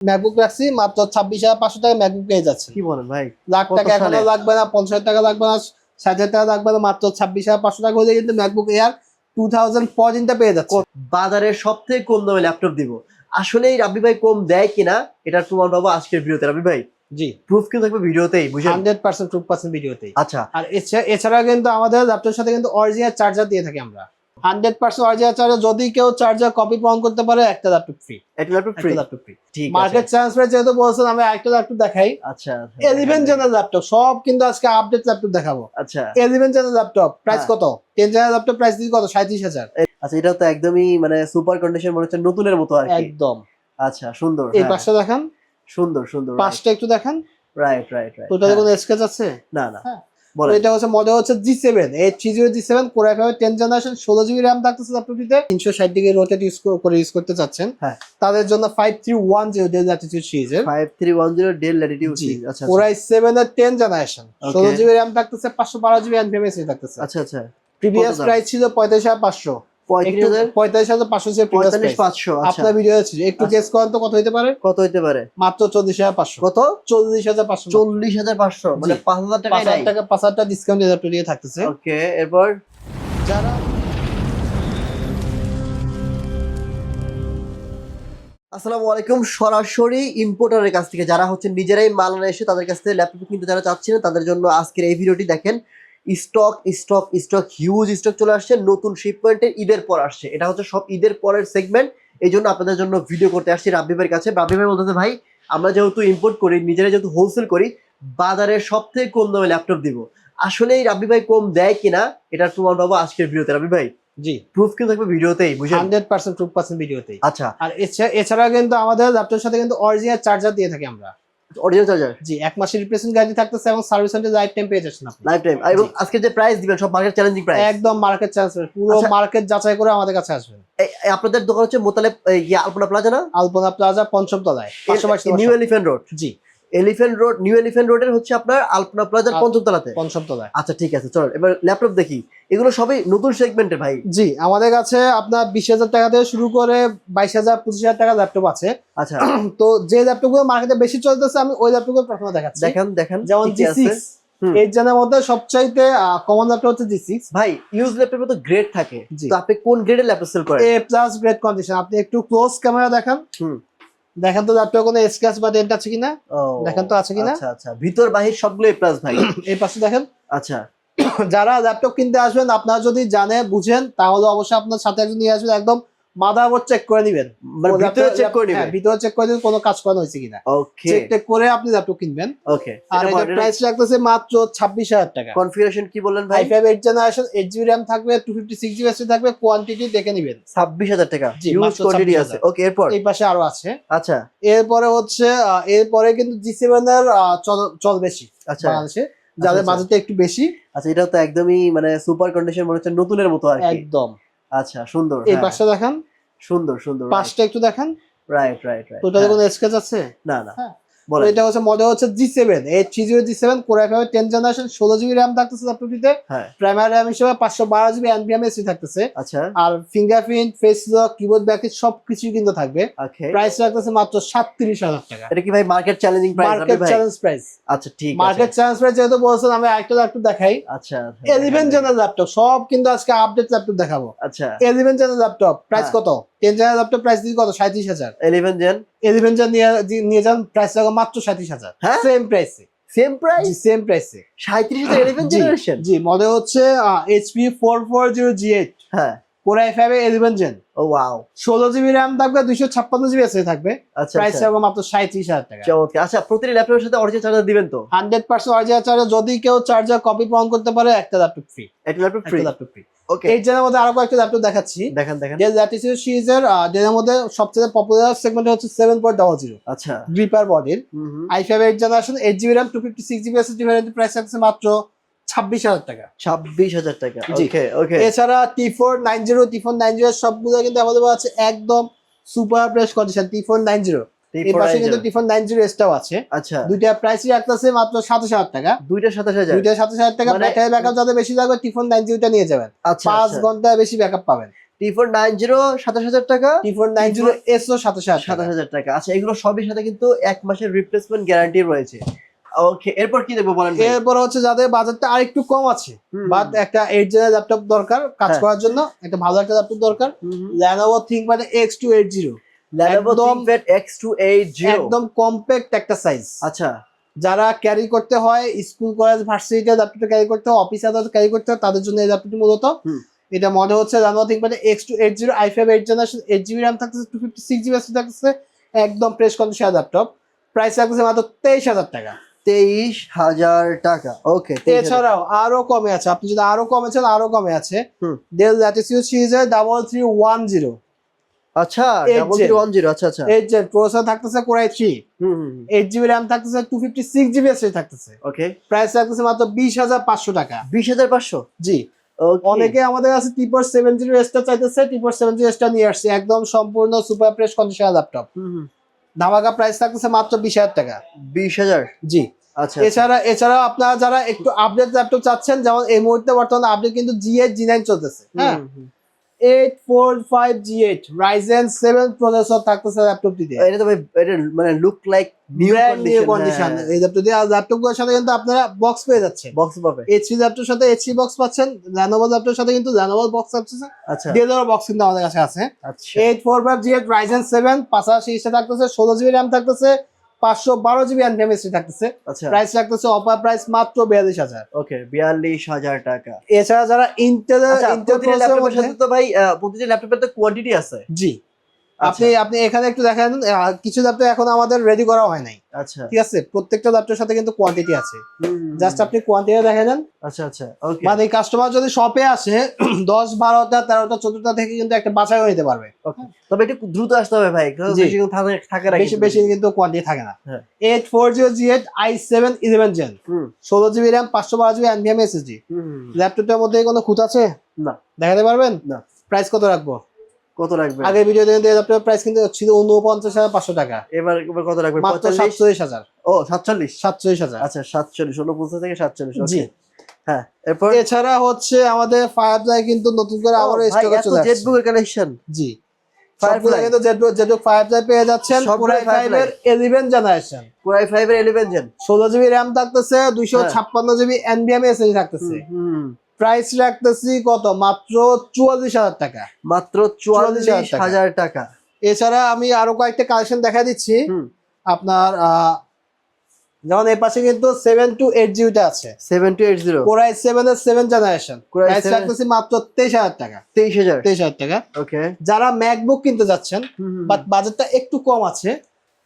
MacBook রাখছি মাত্র ছাব্বিশ হাজার পাঁচশো টাকা ম্যাকবুক পেয়ে যাচ্ছে কি বলেন ভাই? লাখ টাকা এখনও লাগবে না পঞ্চাশ হাজার টাকা লাগবে না ষাট হাজার টাকা লাগবে না মাত্র ছাব্বিশ হাজার পাঁচশো টাকা হলে কিন্তু ম্যাকবুক এয়ার টু থাউজেন্ড ফোরটিনটা পেয়ে যাচ্ছে। বাজারের সব থেকে কম দামে ল্যাপটপ দিব। আসলে এই রাব্বি ভাই কম দেয় কিনা এটার প্রমাণ পাবো আজকের ভিডিওতে। রাব্বি ভাই জি। প্রুফ কিন্তু থাকবে ভিডিওতেই বুঝলেন? হান্ড্রেড পার্সেন্ট টু পার্সেন্ট ভিডিওতেই। আচ্ছা। আর এছাড়া কিন্তু আমাদের ল্যাপটপের সাথে কিন্তু অরিজিনাল চার্জার দিয়ে থাকি আমরা। হান্ড্রেড পার্সেন্ট অরিজিনাল চার্জার যদি কেউ চার্জার কপি প্রমাণ করতে পারে একটা ল্যাপটপ ফ্রি একটা ল্যাপটপ ফ্রি ল্যাপটপ ফ্রি ঠিক মার্কেট ট্রান্সফার যেহেতু বলছেন আমি একটা ল্যাপটপ দেখাই। আচ্ছা এলিভেন জেনার ল্যাপটপ সব কিন্তু আজকে আপডেট ল্যাপটপ দেখাবো। আচ্ছা। Eleven gen laptop price. কত? টেন জেনার ল্যাপটপ প্রাইস দিচ্ছি কত? সাঁত্রিশ হাজার। আচ্ছা এটা তো একদমই মানে সুপার কন্ডিশন মনে হচ্ছে নতুনের মতো আর একদম। আচ্ছা সুন্দর এই হ্যাঁ, পাশটা দেখান। সুন্দর সুন্দর পাশটা একটু দেখান। রাইট রাইট রাইট তো ওটাতে কোনো স্কেচ আছে? না না। হ্যাঁ। এটা হচ্ছে মডেল হচ্ছে G seven eight three zero G seven core i ten generation ষোলো জিবি র্যাম থাকতেছে ল্যাপটপটিতে। তিনশো ষাট ডিগ্রি রোটেট ইউজ করে ইউজ করতে চাচ্ছেন। হ্যাঁ। তাদের জন্য five three one zero Dell Latitude সিরিজের five three one zero Dell Latitude series আচ্ছা কোরআই সেভেন এর টেন জেনারেশন ষোলো জিবি র্যাম থাকতেছে পাঁচশো বারো জিবি থাকতেছে। আচ্ছা আচ্ছা। প্রিভিয়াস প্রাইস ছিল পঁয়তাল্লিশ হাজার পাঁচশো। পঁয়তাল্লিশ হাজার পাঁচশো পঁয়তাল্লিশ পাঁচশো আচ্ছা। আপনার ভিডিও ছিল একটু আচ্ছা। গেস করেন তো কত হতে পারে? কত হইতে পারে? মাত্র চল্লিশ হাজার পাঁচশো। কত? চল্লিশ হাজার পাঁচশো চল্লিশ হাজার পাঁচশো মানে পাঁচ হাজার টাকা টাকা পাঁচ হাজার টাকা ডিসকাউন্ট দিয়ে থাকতেছে। ওকে এরপর? যারা আসসালামু আলাইকুম সরাসরি ইম্পোর্টারের কাছ থেকে যারা হচ্ছে নিজেরাই মাল এসে তাদের কাছ থেকে ল্যাপটপ কিনতে যারা চাচ্ছিলেন তাদের জন্য আজকের এই ভিডিওটি দেখেন। Stock stock stock huge stock চলে আসছে নতুন শিপমেন্টের ঈদের পর আসছে। এটা হচ্ছে সব ঈদের পরের সেগমেন্ট এই জন্য আপনাদের জন্য ভিডিও করতে আসছি রাব্বি ভাইয়ের কাছে। রাব্বি ভাই বলতেছে ভাই আমরা যেহেতু ইম্পোর্ট করি নিজেরা যেহেতু হোলসেল করি বাজারের সব থেকে কম দামে ল্যাপটপ দিব। আসলে এই রাব্বি ভাই কম দেয় কিনা এটার প্রমাণ পাবো আজকের ভিডিওতে। রাব্বি ভাই জি। প্রুফ কিন্তু থাকবে ভিডিওতেই? বুঝলেন হান্ড্রেড পার্সেন্ট টু পার্সেন্ট ভিডিওতেই। আচ্ছা। আর এছাড়া কিন্তু আমাদের ল্যাপটপের সাথে কিন্তু অরিজিনাল চার্জার দিয়ে থাকি আমরা। অরিজিনাল চার্জার জি এক মাসের রিপ্লেসমেন্ট গ্যারান্টি থাকতেছে এবং সার্ভিস সেন্টার লাইফ টাইম পেয়ে যাচ্ছেন আপনি। লাইফ টাইম এবং আজকে যে প্রাইস দিবেন সব মার্কেট চ্যালেঞ্জিং প্রাইস একদম মার্কেট চ্যালেঞ্জ পুরো আচ্ছা। মার্কেট যাচাই করে আমাদের কাছে আসবেন। আপনাদের দোকান হচ্ছে মোতালেব আলপনা প্লাজা না? আলপনা প্লাজা পঞ্চম তলায় নিউ এলিফ্যান্ট রোড জি। এলিফ্যান্ট রোড নিউ এলিফ্যান্ট রোডের হচ্ছে আপনার আলপনা প্লাজার পঞ্চম তলাতে? পঞ্চম তলায়। আচ্ছা ঠিক আছে চলো এবার ল্যাপটপ দেখি। এগুলো সবই নতুন সেগমেন্টের ভাই। জি আমাদের কাছে আপনার বিশ হাজার টাকা থেকে শুরু করে বাইশ হাজার পঁচিশ হাজার টাকা ল্যাপটপ আছে। আচ্ছা। তো যে ল্যাপটপগুলো মার্কেটে বেশি চলতেছে আমি ওই ল্যাপটপগুলো প্রথমে দেখাচ্ছি। দেখেন দেখেন যেমন জি। সিক্স। এইট জেনের মধ্যে সবচাইতে কমন ল্যাপটপ হচ্ছে জি সিক্স ভাই ইউজ ল্যাপটপে তো গ্রেড থাকে। তো আপনি কোন গ্রেডের ল্যাপটপ সেল করেন? এ প্লাস গ্রেড কন্ডিশন আপনি একটু ক্লোজ ক্যামেরা দেখান। হুম। দেখেন তো ল্যাপটপ কোনো স্ক্র্যাচ বা ডেন্ট আছে কিনা? দেখেন তো আছে কিনা? আচ্ছা আচ্ছা। ভিতর বাহির সবগুলো প্লাস ভাই। এই পাশে দেখেন। আচ্ছা। যারা ল্যাপটপ কিনতে আসবেন আপনারা যদি জানে বুঝেন তাহলে অবশ্যই আপনার সাথে একজন নিয়ে আসবেন একদম মাদারবোর্ড চেক করে মানে ভিতরে চেক করে হ্যাঁ, নিবেন ভিতরে চেক করে দিবেন কোনো কাজ করানো হয়েছে কিনা। ওকে চেক টেক করে আপনি ল্যাপটপ কিনবেন। ওকে আর এটা প্রাইস রাখতেছে মাত্র ছাব্বিশ হাজার টাকা। কনফিগারেশন কি বললেন ভাই? I five eight generation eight GB RAM থাকবে জিবি থাকবে কোয়ান্টিটি দেখে নিবেন। টাকা। ইউজ কোয়ান্টিটি আছে। ওকে এরপর? এই পাশে আরও আছে। আচ্ছা। এরপরে হচ্ছে এরপরে কিন্তু এর চল- বেশি আচ্ছা। বাংলাদেশে। যাদের আচ্ছা। বাজেটটা একটু বেশি। আচ্ছা এটা তো একদমই মানে সুপার কন্ডিশন মনে হচ্ছে নতুনের মতো আর একদম। আচ্ছা সুন্দর এই হ্যাঁ, পাশটা দেখান। সুন্দর সুন্দর পাশটা একটু দেখান। রাইট রাইট রাইট তো কোনো স্কেচ আছে? না না। হ্যাঁ। এটা হচ্ছে মডেল হচ্ছে জি সেভেন এই three zero G seven core i five ten generation ষোলো জিবি র্যাম থাকতেছে ল্যাপটপটিতে প্রাইমারি র্যাম হিসেবে পাঁচশো বারো জিবি এসি থাকতেছে। আচ্ছা। আর ফিঙ্গারপ্রিন্ট ফেস লক কিবোর্ড ব্যাকেট সব কিছুই কিন্তু থাকবে। প্রাইস রাখতেছে মাত্র সাতত্রিশ হাজার টাকা। এটা কি ভাই market challenging price market challenge price আচ্ছা ঠিক মার্কেট চ্যালেঞ্জ প্রাইস যেহেতু বলছেন আমি আরেকটা ল্যাপটপ দেখাই। আচ্ছা এলিভেন জেনার ল্যাপটপ সব কিন্তু আজকে আপডেট ল্যাপটপ দেখাবো। আচ্ছা। Eleven gen laptop price. কত? টেন জেনার ল্যাপটপ প্রাইস দিচ্ছি কত? সাঁত্রিশ হাজার। 11 জেন এলিভেন নিয়ে নিয়ে যান প্রাইস রাখো মাত্র সাঁত্রিশ হাজার। হ্যাঁ? সেম প্রাইসে সেম প্রাইস সেম প্রাইসে 37000 11 জি। জেনারেশন জি মডেল হচ্ছে HP four four zero G eight হ্যাঁ। Core I five eleven gen O wow ষোলো জিবি র্যাম থাকবে দুইশো ছাপ্পান্ন জিবি থাকবে। আচ্ছা প্রাইস আচ্ছা। মাত্র সাঁত্রিশ হাজার টাকা। চমৎকার। আচ্ছা প্রতিটি ল্যাপটপের সাথে অরিজিনাল চার্জার দিবেন তো? হান্ড্রেড পার্সেন্ট অরিজিনাল চার্জার যদি কেউ চার্জার কপি প্রমাণ করতে পারে একটা ল্যাপটপ ফ্রি একটা laptop free laptop free okay eight জেনের মধ্যে আরও কয়েকটা ল্যাপটপ দেখাচ্ছি। দেখেন দেখেন। ডেল ল্যাটিটিউড সিরিজের ডেলের মধ্যে সবচেয়ে পপুলার সেগমেন্ট হচ্ছে সেভেন পয়েন্ট ডবল জিরো আচ্ছা। গ্রিপার বডির I five eight generation eight GB RAM two fifty six GB variant price মাত্র ছাব্বিশ হাজার টাকা। 26000 টাকা। জি। ওকে ওকে এছাড়া T four nine zero T four nine zero সবগুলো কিন্তু অ্যাভেলেবল আছে একদম super fresh condition T four nine zero. এই পাশে কিন্তু টি ফোর নাইন জিরো এসটাও আছে। আচ্ছা। দুইটা প্রাইসই রাখতেছে মাত্র সাতাশ হাজার টাকা। দুইটা 27000 দুইটা সাতাশ হাজার টাকা মানে- ব্যাটারি ব্যাকআপ যাতে বেশি লাগবে টি ফোর নাইন জিরোটা নিয়ে যাবেন। আচ্ছা পাঁচ আচ্ছা। বেশি ব্যাকআপ পাবেন। টি ফোর নাইন জিরো সাতাশ হাজার টাকা? টি ফোর নাইন জিরো এসও সাতাশ হাজার সাতাশ হাজার টাকা। আচ্ছা এগুলো সবই সাথে কিন্তু এক মাসের রিপ্লেসমেন্ট গ্যারান্টি রয়েছে। ওকে এরপর কি দেবো বলেন এরপর হচ্ছে যাদের বাজারটা আরেকটু কম আছে বাট একটা এইট জেনের ল্যাপটপ দরকার কাজ হ্যাঁ। করার জন্য একটা ভালো একটা ল্যাপটপ দরকার। Lenovo ThinkPad X two eight zero Lenovo একদম- ThinkPad X280 একদম কম্প্যাক্ট একটা সাইজ আচ্ছা। যারা ক্যারি করতে হয় স্কুল কলেজ ভার্সিটিতে ল্যাপটপটা ক্যারি করতে হয় অফিসে ক্যারি করতে হয় তাদের জন্য এই ল্যাপটপটি মূলত। এটা মনে হচ্ছে Lenovo ThinkPad X two eight zero I five eight generation eight GB RAM থাকতেছে টু ফিফটি সিক্স জিবি থাকতেছে একদম প্রেস কন্ডিশন ল্যাপটপ প্রাইস রাখতেছে মাত্র তেইশ হাজার টাকা। তেইশ হাজার টাকা। ওকে এছাড়াও আরও কমে আছে। আপনি যদি আরও কমে চান আরও কমে আছে। ডেল সিরিজের ডাবল থ্রি ওয়ান জিরো আচ্ছা ডাবল থ্রি ওয়ান জিরো আচ্ছা আচ্ছা। এইট জেন প্রসেসর থাকতেছে core i three eight GB RAM থাকতেছে টু ফিফটি সিক্স জিবি থাকতেছে। ওকে প্রাইস রাখতেছে মাত্র বিশ হাজার পাঁচশো টাকা। বিশ হাজার পাঁচশো? জি। অনেকে আমাদের কাছে টিপর সেভেন জিরো এসটা চাইতেছে টিপর সেভেন জিরো এসটা নিয়ে আসছে। একদম সম্পূর্ণ সুপার প্রেস কন্ডিশন ল্যাপটপ ধামাকা প্রাইস থাকতেছে মাত্র বিশ হাজার টাকা। বিশ হাজার? জি। আচ্ছা এছাড়া এছাড়া আপনারা যারা একটু আপডেট ল্যাপটপ চাচ্ছেন যেমন এই মুহূর্তে বর্তমানে আপডেট কিন্তু জি এইট জি নাইন চলতেছে হ্যাঁ? Eight four five G eight Ryzen seven processor থাকতেছে ল্যাপটপটিতে এটা তো ভাই এটা মানে লুক লাইক নিউ কন্ডিশন এই ল্যাপটপটি আর ল্যাপটপগুলোর সাথে কিন্তু আপনারা বক্স পেয়ে যাচ্ছেন। বক্স পাবে এইচপি ল্যাপটপের সাথে এইচপি বক্স পাচ্ছেন ল্যানোভো ল্যাপটপের সাথে কিন্তু ল্যানোভো বক্স আছে আচ্ছা। ডেলের বক্স কিন্তু আমাদের কাছে আছে। আচ্ছা। Eight four five G eight Ryzen seven পাশাপাশি থাকতেছে ষোলো জিবি র্যাম থাকতেছে পাঁচশো বারো জিবি এনভিএম এসি থাকতেছে। আচ্ছা। প্রাইস থাকতেছে অফার প্রাইস মাত্র বিয়াল্লিশ হাজার। ওকে বিয়াল্লিশ হাজার টাকা। এছাড়া যারা ইন্টেল আচ্ছা ইন্টেল তো ভাই প্রতিটা ল্যাপটপের তো কোয়ান্টিটি আছে। জি। আপনি আপনি এখানে একটু দেখেন কিছু ল্যাপটপ এখন আমাদের রেডি করা হয় নাই। আচ্ছা। ঠিক আছে? প্রত্যেকটা ল্যাপটপের সাথে কিন্তু কোয়ান্টিটি আছে। জাস্ট আপনি কোয়ান্টিটি দেখে নেন আচ্ছা আচ্ছা ওকে মানে কাস্টমার যদি শপে আসে দশ বারোটা তেরোটা চোদ্দটা থেকে কিন্তু একটা বাছাই হয়ে নিতে পারবে। তবে একটু দ্রুত আসতে হবে ভাই জি। থাকে- না বেশি। বেশি কিন্তু কোয়ান্টিটি থাকে না। হ্যাঁ। Eight four zero G eight I seven eleven gen হুম, ষোলো জিবি র্যাম পাঁচশো বারো জিবি এনভিএম এসএসডি হুম, হুম। ল্যাপটপটার মধ্যে কোনো খুঁত আছে? না। দেখাতে পারবেন? না। প্রাইস কত রাখব? কত ভিডিওতে কিন্তু এই ল্যাপটপের প্রাইস কিন্তু ছিল উনপঞ্চাশ হাজার পাঁচশো টাকা। এবার এবার কত সাতচল্লিশ হাজার। ও সাতচল্লিশ? সাতচল্লিশ হাজার। আচ্ছা সাতচল্লিশ ষোলো পঞ্চাশ থেকে সাতচল্লিশ হ্যাঁ এরপর? এছাড়া হচ্ছে আমাদের ফায়ারফ্লাই কিন্তু নতুন করে আবার স্টকে চলে আসছে। জেটবুকের কালেকশন জি। সবগুলো কিন্তু জেটবুক জেটবুক ফায়ারফ্লাই পেয়ে যাচ্ছেন। পুরাই ফাইভের ইলেভেন জেনারেশন পুরাই ফাইভের ইলেভেন জেন ষোলো জিবি র্যাম থাকতেছে দুইশো হ্যাঁ। ছাপ্পান্ন জিবি এনবিএম এসএসডি থাকতেছে। হুম। প্রাইস রাখতেছি কত? মাত্র চুয়াল্লিশ হাজার টাকা। মাত্র চুয়াল্লিশ 44,000 হাজার টাকা। এছাড়া আমি আরও কয়েকটা কালেকশন দেখা দিচ্ছি। আপনার যেমন এর পাশে কিন্তু সেভেন টু এইট জিবিটা আছে। Seven two eight zero core i seven এর সেভেন জেনারেশন প্রাইস রাখতেছি মাত্র তেইশ হাজার টাকা। তেইশ হাজার। তেইশ হাজার টাকা। ওকে যারা ম্যাকবুক কিনতে যাচ্ছেন বাট বাজেটটা একটু কম আছে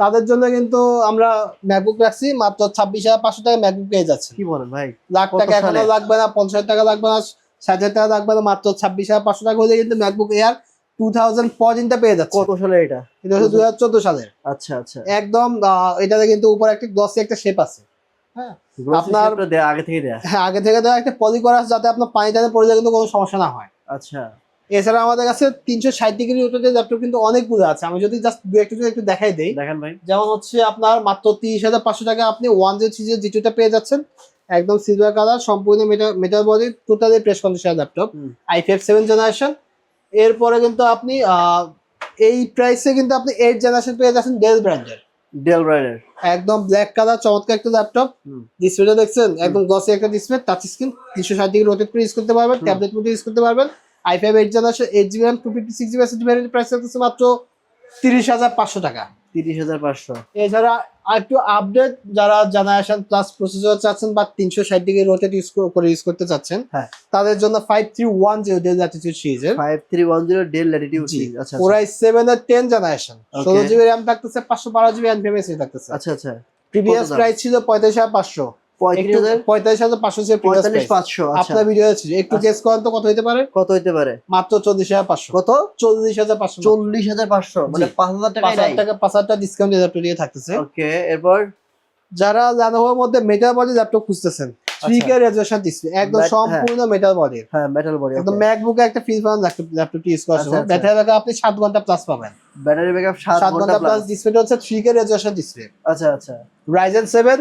তাদের জন্য কিন্তু আমরা ম্যাকবুক রাখছি মাত্র ছাব্বিশ হাজার পাঁচশো টাকা ম্যাকবুক পেয়ে যাচ্ছেন। কি বলেন ভাই? লাখ টাকা এখনও লাগবে না পঞ্চাশ টাকা লাগবে না ষাট হাজার টাকা লাগবে না মাত্র ছাব্বিশ হাজার পাঁচশো টাকা হলে কিন্তু ম্যাকবুক এয়ার টু থাউজেন্ড ফোরটিনটা পেয়ে যাচ্ছে। কত সালে এটা? এটা হচ্ছে দুই হাজার চোদ্দ সালের আচ্ছা আচ্ছা। একদম এটাতে কিন্তু উপরে একটা গ্লসি একটা শেপ আছে। আপনার- আপনার আগে থেকে দেয়া। হ্যাঁ আগে থেকে দেওয়া একটা পলি করা যাতে আপনার পানি টানে পড়ে যায় কিন্তু কোনো সমস্যা না হয়। আচ্ছা। এছাড়া আমাদের কাছে তিনশো ষাট ডিগ্রি রোটেটের ল্যাপটপ কিন্তু অনেকগুলো আছে। আমি যদি জাস্ট দু একটু একটু দেখাই দেই। দেখেন ভাই। যেমন হচ্ছে আপনার মাত্র তিরিশ হাজার পাঁচশো টাকা আপনি ওয়ান জিরো থ্রি জিরো জিটুটা পেয়ে যাচ্ছেন একদম সিলভার কালার সম্পূর্ণ metal metal body totally fresh condition laptop I five seven generation এরপরে কিন্তু আপনি এই প্রাইসে কিন্তু আপনি এইট জেনারেশন পেয়ে যাচ্ছেন ডেল ব্র্যান্ডের ডেল রাইডার একদম ব্ল্যাক কালার চমৎকার একটা ল্যাপটপ। ডিসপ্লেটা দেখছেন একদম গ্লসি একটা ডিসপ্লে টাচ স্ক্রিন তিনশো ষাট ডিগ্রি রোটেট করে ইউজ করতে পারবেন। ট্যাবলেট মধ্যে ইউজ করতে পারবেন। I five eight generation eight GB RAM two fifty six GB SSD variant price থাকতেছে মাত্র তিরিশ হাজার পাঁচশো টাকা। তিরিশ হাজার পাঁচশো। এছাড়া একটু আপডেট যারা জেনারেশন প্লাস প্রসেসর চাচ্ছেন বা তিনশো ষাট ডিগ্রি রোটেট ইউজ করে ইউজ করতে চাচ্ছেন হ্যাঁ। তাদের জন্য five three one zero Dell Latitude সিরিজের five three one zero Dell Latitude series আচ্ছা ওরাই সেভেন এর টেন জেনারেশন. ষোলো জিবি র্যাম থাকতেছে পাঁচশো বারো জিবি এনভিএমএস থাকতেছে। আচ্ছা আচ্ছা। প্রিভিয়াস প্রাইস ছিল পঁয়তাল্লিশ হাজার পাঁচশো। পঁয়তাল্লিশ হাজার পাঁচশো পঁয়তাল্লিশ পাঁচশো আচ্ছা। আপনার ভিডিও ছিল একটু আচ্ছা। করেন তো কত হতে পারে? কত হইতে পারে? মাত্র চল্লিশ হাজার পাঁচশো। কত? চল্লিশ হাজার পাঁচশো চল্লিশ হাজার পাঁচশো মানে পাঁচ হাজার পাঁচ হাজার টাকা পাঁচ হাজার টাকা ডিসকাউন্ট থাকতেছে। ওকে এরপর? যারা ল্যানোভোর মধ্যে মেটাল বডি ল্যাপটপ খুঁজতেছেন ডিসপ্লে একদম সম্পূর্ণ মেটাল হ্যাঁ মেটাল বডি একদম ম্যাকবুকে একটা ফিল পাবেন ল্যাপটপটি ইউজ করার আচ্ছা, সময় আচ্ছা। ব্যাটারি ব্যাকআপ আপনি সাত ঘণ্টা প্লাস পাবেন। ব্যাটারি ব্যাকআপ ঘণ্টা প্লাস ডিসপ্লেটা হচ্ছে থ্রি কে রেজুলেশন ডিসপ্লে আচ্ছা আচ্ছা। রাইজেন সেভেন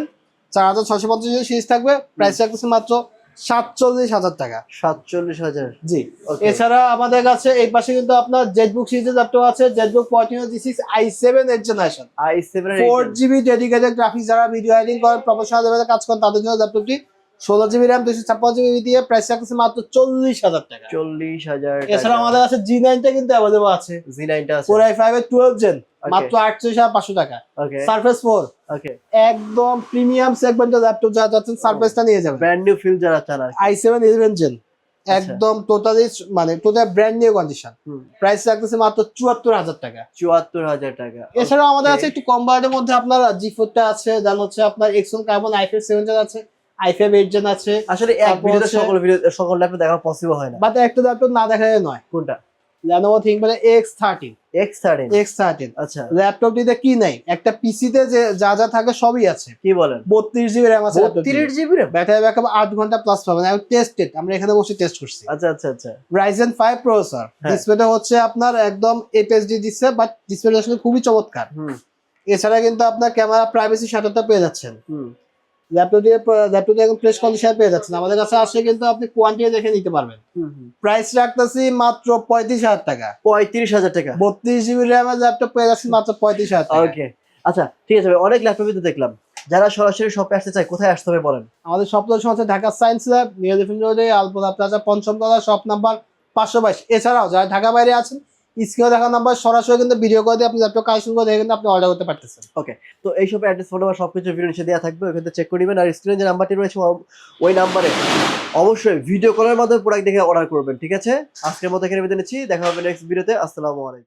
চার হাজার ছশো পঞ্চাশ সিরিজ থাকবে। প্রাইস রাখতেছে মাত্র সাতচল্লিশ হাজার টাকা। সাতচল্লিশ হাজার। জি। এছাড়া আমাদের কাছে এই পাশে কিন্তু আপনার জেটবুক সিরিজের ল্যাপটপ আছে। ZBook fourteen G six I seven এর generation I seven four GB dedicated graphics যারা ভিডিও এডিটিং করেন প্রফেশনাল লেভেলে কাজ করেন তাদের জন্য ল্যাপটপটি ষোলো জিবি র্যাম দুশো ছাপ্পান্ন জিবি দিয়ে প্রাইস রাখতেছে মাত্র চল্লিশ হাজার টাকা। চল্লিশ হাজার এছাড়া আমাদের কাছে জি নাইনটা কিন্তু অ্যাভেলেবল আছে। জি নাইনটা আছে। ফোর আই ফাইভ এর টুয়েলভ জেন মাত্র আটচল্লিশ হাজার পাঁচশো টাকা। সার্ফেস ফোর একদম প্রিমিয়াম সেগমেন্টের ল্যাপটপ যারা যাচ্ছেন সার্ফেসটা নিয়ে যাবেন। ব্র্যান্ড নিউ ফিল যারা চান আই সেভেন ইলেভেন জেন একদম টোটালি মানে total brand new condition price রাখতেছে মাত্র চুয়াত্তর হাজার টাকা। চুয়াত্তর হাজার টাকা। এছাড়াও আমাদের. আছে একটু কম বাজেটের মধ্যে আপনার জি ফোরটা আছে দেন হচ্ছে আপনার X one Carbon I five seven আছে। আই ফাইভ এইট জেন আছে। আসলে এক ভিডিওতে সকল ভিডিও সকল ল্যাপটপ দেখা পসিবল হয় না। বাট একটা ল্যাপটপ না দেখা যায় নয়। কোনটা? Thirteen X thirteen X thirteen আচ্ছা। ল্যাপটপটিতে কি নাই? একটা পিসিতে যে যা যা থাকে সবই আছে। কি বলেন? বত্রিশ জিবি র্যাম আছে বত্রিশ জিবি র্যাম ব্যাটারি ব্যাকআপ আট ঘণ্টা প্লাস পাবেন। আমি টেস্টেড আমরা এখানে বসে টেস্ট করছি। আচ্ছা আচ্ছা আচ্ছা। Ryzen five processor. ডিসপ্লেটা হচ্ছে আপনার একদম এপিএসডি দিচ্ছে বাট ডিসপ্লেটা আসলে খুবই চমৎকার। হুম। এছাড়া কিন্তু আপনার ক্যামেরা প্রাইভেসি শাটারটা পেয়ে যাচ্ছেন। হুম। ল্যাপটপ দিয়ে ল্যাপটপ দিয়ে এখন ফ্রেশ কন্ডিশন পেয়ে যাচ্ছেন। আমাদের কাছে আসলে কিন্তু আপনি কোয়ান্টিটি দেখে নিতে পারবেন। প্রাইস রাখতেছি মাত্র পঁয়ত্রিশ হাজার টাকা। পঁয়ত্রিশ হাজার টাকা। বত্রিশ জিবি র্যামের ল্যাপটপ পেয়ে যাচ্ছেন মাত্র পঁয়ত্রিশ হাজার টাকা। ওকে আচ্ছা ঠিক আছে অনেক ল্যাপটপই তো দেখলাম। যারা সরাসরি শপে আসতে চায় কোথায় আসতে হবে বলেন? আমাদের সপ্তাহ হচ্ছে ঢাকা সায়েন্স ল্যাব নিউ রোডে আলপনা প্লাজা পঞ্চম তলা শপ নাম্বার পাঁচশো বাইশ। এছাড়াও যারা ঢাকা বাইরে আছেন স্ক্রিনে দেখা নাম্বার সরাসরি কিন্তু ভিডিও কল দিয়ে আপনি ল্যাপটপ শুরু করে কিন্তু আপনি অর্ডার করতে পারতেছেন। ওকে তো এই সব অ্যাড্রেস ফোন নাম্বার সবকিছু ভিডিও নিচে দেওয়া থাকবে, ওখানে চেক করে নেবেন, আর স্ক্রিনে যে নাম্বারটি রয়েছে ওই নাম্বারে অবশ্যই ভিডিও কলের মাধ্যমে প্রোডাক্ট দেখে অর্ডার করবেন, ঠিক আছে? আজকের মতো এখানে বেঁধে নিচ্ছি, দেখা হবে নেক্সট ভিডিওতে আসসালামু আলাইকুম।